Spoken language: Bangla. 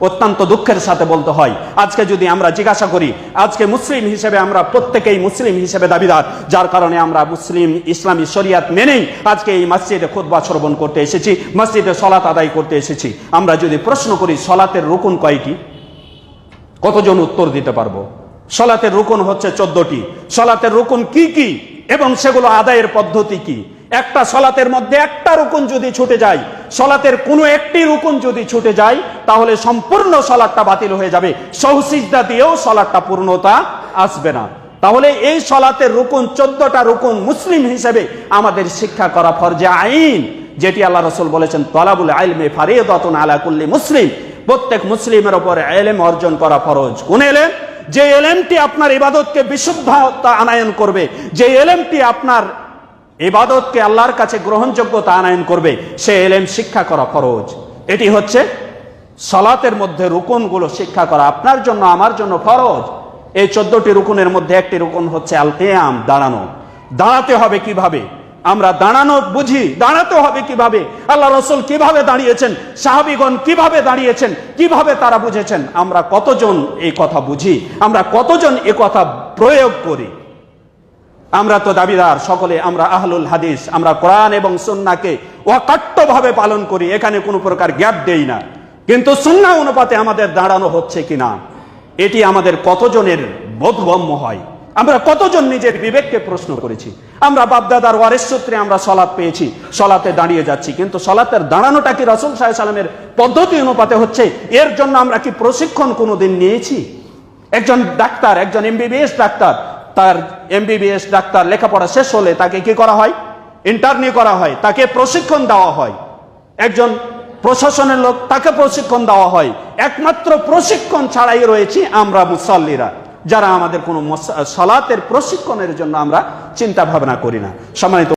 অত্যন্ত দুঃখের সাথে বলতে হয়। আজকে যদি আমরা জিজ্ঞাসা করি, আজকে মুসলিম হিসেবে আমরা প্রত্যেকেই মুসলিম হিসেবে দাবিদার, যার কারণে আমরা মুসলিম ইসলামী শরিয়াত মেনেই আজকে এই মসজিদে খুতবা শ্রবণ করতে এসেছি, মসজিদে সলাত আদায় করতে এসেছি। আমরা যদি প্রশ্ন করি, সলাতের রুকুন কয়টি? কতজন উত্তর দিতে পারব? সলাতের রুকুন হচ্ছে চোদ্দটি। সলাতের রুকুন কি কি এবং সেগুলো আদায়ের পদ্ধতি কি? একটা সলাতের মধ্যে একটা রুকুন যদি ছুটে যায় সলাতের কোনো একটি রুকুন যদি ছুটে যায়, তাহলে সম্পূর্ণ সলাটটা বাতিল হয়ে যাবে। সহসিজদা দিয়েও সলাটটা পূর্ণতা আসবে না। তাহলে এই সলাতের রুকুন, চোদ্দটা রুকুন মুসলিম হিসেবে আমাদের শিক্ষা করা ফরজে আইন, যেটি আল্লাহ রসুল বলেছেন, তলাবুল আইলমে ফারিয়দাতুন আলা কুল্লি মুসলিম। প্রত্যেক মুসলিমের ওপর এলেম অর্জন করা ফরজ। কোন এলেম? যে এলেমটি আপনার ইবাদতকে বিশুদ্ধতা আনায়ন করবে, যে এলেমটি আপনার ইবাদতকে আল্লাহর কাছে গ্রহণযোগ্যতা আনায়ন করবে। সে এলেম শিক্ষা করা ফরজ। এটি হচ্ছে সলাতের মধ্যে রুকুনগুলো শিক্ষা করা। আপনার জন্য, আমার জন্য ফরজ। এই চোদ্দটি রুকুনের মধ্যে একটি রুকুন হচ্ছে আল কেয়াম দাঁড়ানো। দাঁড়াতে হবে কীভাবে? আমরা দাঁড়ানো বুঝি। দাঁড়াতে হবে কীভাবে? আল্লাহ রসুল কীভাবে দাঁড়িয়েছেন? সাহাবিগণ কীভাবে দাঁড়িয়েছেন? কীভাবে তারা বুঝেছেন? আমরা কতজন এই কথা বুঝি? আমরা কতজন এ কথা প্রয়োগ করি? আমরা তো দাবিদার, সকলে আমরা আহলুল হাদিস, আমরা কোরআন এবং সুন্নাকে অকাট্যভাবে পালন করি, এখানে কোনো প্রকার গ্যাপ দেই না। কিন্তু সুন্না অনুপাতে আমাদের দাঁড়ানো হচ্ছে কিনা, এটি আমাদের কতজনের বোধগম্য হয়? আমরা কতজন নিজের বিবেককে প্রশ্ন করেছি? আমরা বাপদাদার ওয়ারেস সূত্রে আমরা সলাৎ পেয়েছি, সলাতে দাঁড়িয়ে যাচ্ছি, কিন্তু সলাতের দাঁড়ানোটা কি রসুল সাহেব সালামের পদ্ধতি অনুপাতে হচ্ছে? এর জন্য আমরা কি প্রশিক্ষণ কোনোদিন নিয়েছি? একজন ডাক্তার, একজন এমবিবিএস ডাক্তার তার এমবিবিএস ডাক্তার লেখাপড়া শেষ হলে তাকে কি করা হয়? ইন্টারনিউ করা হয়। তাকে প্রশিক্ষণ দেওয়া হয়। একজন প্রশাসনের লোক, তাকে প্রশিক্ষণ দেওয়া হয়। একমাত্র প্রশিক্ষণ ছাড়াই রয়েছি আমরা মুসল্লিরা, যারা আমাদের কোনো সালাতের প্রশিক্ষণের জন্য আমরা চিন্তা ভাবনা করি না। সম্মানিত